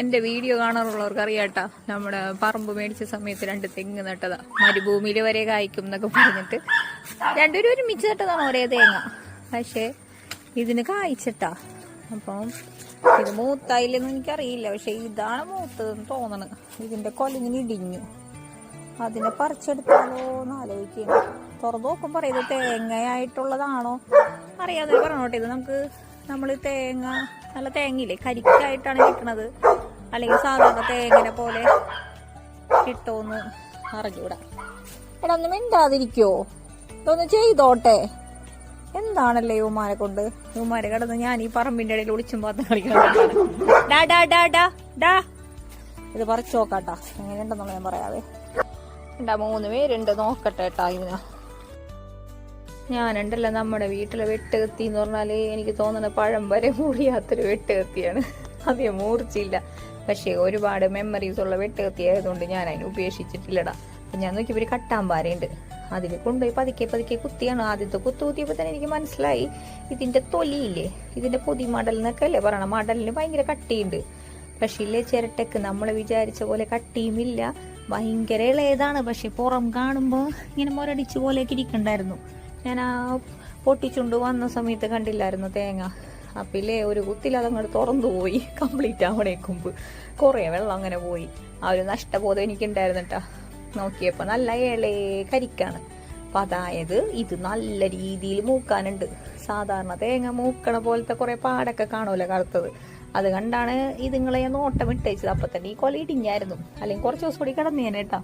എന്റെ വീഡിയോ കാണാറുള്ളവർക്ക് അറിയാട്ടാ. നമ്മുടെ പറമ്പ് മേടിച്ച സമയത്ത് രണ്ട് തെങ്ങ് നട്ടതാ. മരുഭൂമിയിൽ വരെ കായ്ക്കും എന്നൊക്കെ പറഞ്ഞിട്ട് രണ്ടുപേരും ഒരുമിച്ച് നട്ടതാണ് ഒരേ തേങ്ങ. പക്ഷേ ഇതിന് കായ്ച്ചിട്ടാ. അപ്പം ഇത് മൂത്തായില്ലെന്ന് എനിക്കറിയില്ല. പക്ഷെ ഇതാണ് മൂത്തതെന്ന് തോന്നണ്. ഇതിന്റെ കൊലിങ്ങനെ ഇടിഞ്ഞു. അതിനെ പറിച്ചെടുത്താലോ എന്ന് ആലോചിക്കുന്നു തുറന്നു നോക്കുമ്പോൾ ഇത് തേങ്ങയായിട്ടുള്ളതാണോ? അറിയാതെ പറഞ്ഞോട്ടെ. ഇത് നമുക്ക് നമ്മൾ തേങ്ങ നല്ല തേങ്ങയില്ലേ? കരിക്കായിട്ടാണ് കിട്ടണത്. അല്ലെങ്കിൽ സാധാരണ തേങ്ങനെ പോലെ കിട്ടുമെന്ന് അറിഞ്ഞൂടാ. എടാ ഒന്ന് മിണ്ടാതിരിക്കോ? ഇതൊന്ന് ചെയ്തോട്ടെ. എന്താണല്ലേ യുമാരെ കൊണ്ട്? യുമാരെ കിടന്ന് ഞാൻ ഈ പറമ്പിന്റെ ഇടയിൽ ഒളിച്ചും പാത്ത് ഇത് പറിച്ചു നോക്കാട്ടാ. എങ്ങനെയുണ്ടെന്നുള്ള ഞാൻ പറയാവേ. ഉണ്ടാ മൂന്ന് പേരുണ്ട്. നോക്കട്ടെ ഏട്ടാ ഞാനുണ്ടല്ലോ നമ്മുടെ വീട്ടിലെ വെട്ടുകത്തി എന്ന് പറഞ്ഞാൽ എനിക്ക് തോന്നുന്ന പഴം വരെ മുറിയാത്തൊരു വെട്ടുകത്തിയാണ്. അധികം മൂർച്ചയില്ല. പക്ഷേ ഒരുപാട് മെമ്മറീസ് ഉള്ള വെട്ടുകത്തി ആയതുകൊണ്ട് ഞാൻ അതിനെ ഉപേക്ഷിച്ചിട്ടില്ലടാ. അപ്പൊ ഞാൻ നോക്കിയപ്പോൾ ഒരു കട്ടാമ്പാരയുണ്ട് അതിൽ കൊണ്ടുപോയി പതുക്കെ പതുക്കെ കുത്തിയാണ്. ആദ്യത്തെ കുത്തു കുത്തിയപ്പോൾ തന്നെ എനിക്ക് മനസ്സിലായി. ഇതിന്റെ തൊലിയില്ലേ? ഇതിന്റെ പൊതി മടൽ എന്നൊക്കെ അല്ലേ പറയണം? മടലിന് ഭയങ്കര കട്ടിയുണ്ട്. പക്ഷേ ഇല്ലേ ചിരട്ടക്ക് നമ്മൾ വിചാരിച്ച പോലെ കട്ടിയുമില്ല. ഭയങ്കര ഇളയതാണ്. പക്ഷെ പുറം കാണുമ്പോൾ ഇങ്ങനെ മുരടിച്ച് പോലെയൊക്കെ ഇരിക്കണ്ടായിരുന്നു. ഞാൻ ആ പൊട്ടിച്ചുകൊണ്ട് വന്ന സമയത്ത് കണ്ടില്ലായിരുന്നു തേങ്ങ. അപ്പം ഇല്ലേ ഒരു കുത്തിൽ അങ്ങോട്ട് തുറന്നു പോയി. കംപ്ലീറ്റ് ആവണേക്കുമ്പ് കുറേ വെള്ളം അങ്ങനെ പോയി. ആ ഒരു നഷ്ടബോധം എനിക്കുണ്ടായിരുന്നു കേട്ടാ നോക്കിയപ്പോൾ നല്ല ഇളേ കരിക്കാണ്. അപ്പം അതായത് ഇത് നല്ല രീതിയിൽ മൂക്കാനുണ്ട്. സാധാരണ തേങ്ങ മൂക്കണ പോലത്തെ കുറേ പാടൊക്കെ കാണുമല്ലോ കറുത്തത്. അത് കണ്ടാണ് ഇതുങ്ങളെ നോട്ടം ഇട്ടയച്ചത് അപ്പം തന്നെ ഈ കൊല ഇടിഞ്ഞായിരുന്നു. അല്ലെങ്കിൽ കുറച്ച് ദിവസം കൂടി കിടന്നേനെ കേട്ടാ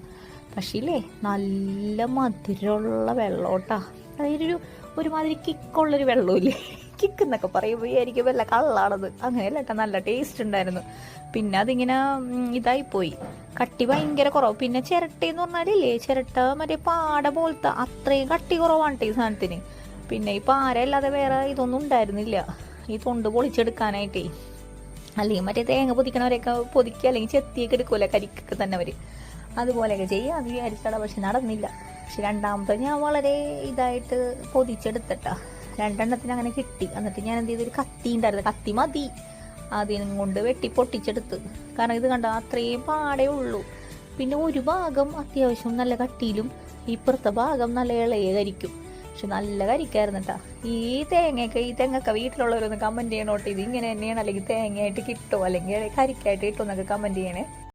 പക്ഷേ ഇല്ലേ നല്ല മധുരമുള്ള വെള്ളോട്ടാ. അതായത് ഒരു ഒരുമാതിരി കിക്കുള്ളൊരു വെള്ളമില്ലേ? കിക്ക് എന്നൊക്കെ പറയുമ്പോൾ ആയിരിക്കും വല്ല കള്ളാണത് അങ്ങനെയല്ല കേട്ടോ നല്ല ടേസ്റ്റ് ഉണ്ടായിരുന്നു. പിന്നെ അതിങ്ങനെ ഇതായി പോയി കട്ടി ഭയങ്കര കുറവ്. പിന്നെ ചിരട്ടയെന്ന് പറഞ്ഞാലില്ലേ ചിരട്ട മറ്റേ പാട പോലത്തെ അത്രയും കട്ടി കുറവാണ് ഈ സാധനത്തിന്. പിന്നെ ഈ ആരല്ലാതെ വേറെ ഇതൊന്നും ഉണ്ടായിരുന്നില്ല. ഈ തൊണ്ട് പൊളിച്ചെടുക്കാനായിട്ടേ. അല്ലെങ്കിൽ മറ്റേ തേങ്ങ പൊതിക്കണവരെയൊക്കെ പൊതിക്കുക അല്ലെങ്കിൽ ചെത്തിയൊക്കെ എടുക്കൂല കരിക്കൊക്കെ തന്നെ അവർ. അതുപോലെയൊക്കെ ചെയ്യുക അത് വിചാരിച്ചാടാ പക്ഷെ നടന്നില്ല. പക്ഷെ രണ്ടാമത്തെ ഞാൻ വളരെ ഇതായിട്ട് പൊതിച്ചെടുത്തിട്ടാ. രണ്ടെണ്ണത്തിന് അങ്ങനെ കിട്ടി. എന്നിട്ട് ഞാൻ എന്ത് ചെയ്തു? ഒരു കത്തി ഉണ്ടായിരുന്നു. കത്തി മതി. അതിനും കൊണ്ട് വെട്ടി പൊട്ടിച്ചെടുത്ത്. കാരണം ഇത് കണ്ട അത്രയും പാടേ ഉള്ളൂ. പിന്നെ ഒരു ഭാഗം അത്യാവശ്യം നല്ല കട്ടിയിലും ഇപ്പുറത്തെ ഭാഗം നല്ല ഇളയ കരിക്കും പക്ഷെ നല്ല കരിക്കായിരുന്നു കേട്ടാ ഈ തേങ്ങയൊക്കെ ഈ തെങ്ങൊക്കെ വീട്ടിലുള്ളവരൊന്ന് കമന്റ് ചെയ്യണോട്ട്? ഇത് ഇങ്ങനെ തന്നെയാണ്. അല്ലെങ്കിൽ തേങ്ങയായിട്ട് കിട്ടുമോ അല്ലെങ്കിൽ കരിക്കായിട്ട് കിട്ടുമോ എന്നൊക്കെ കമന്റ് ചെയ്യണേ.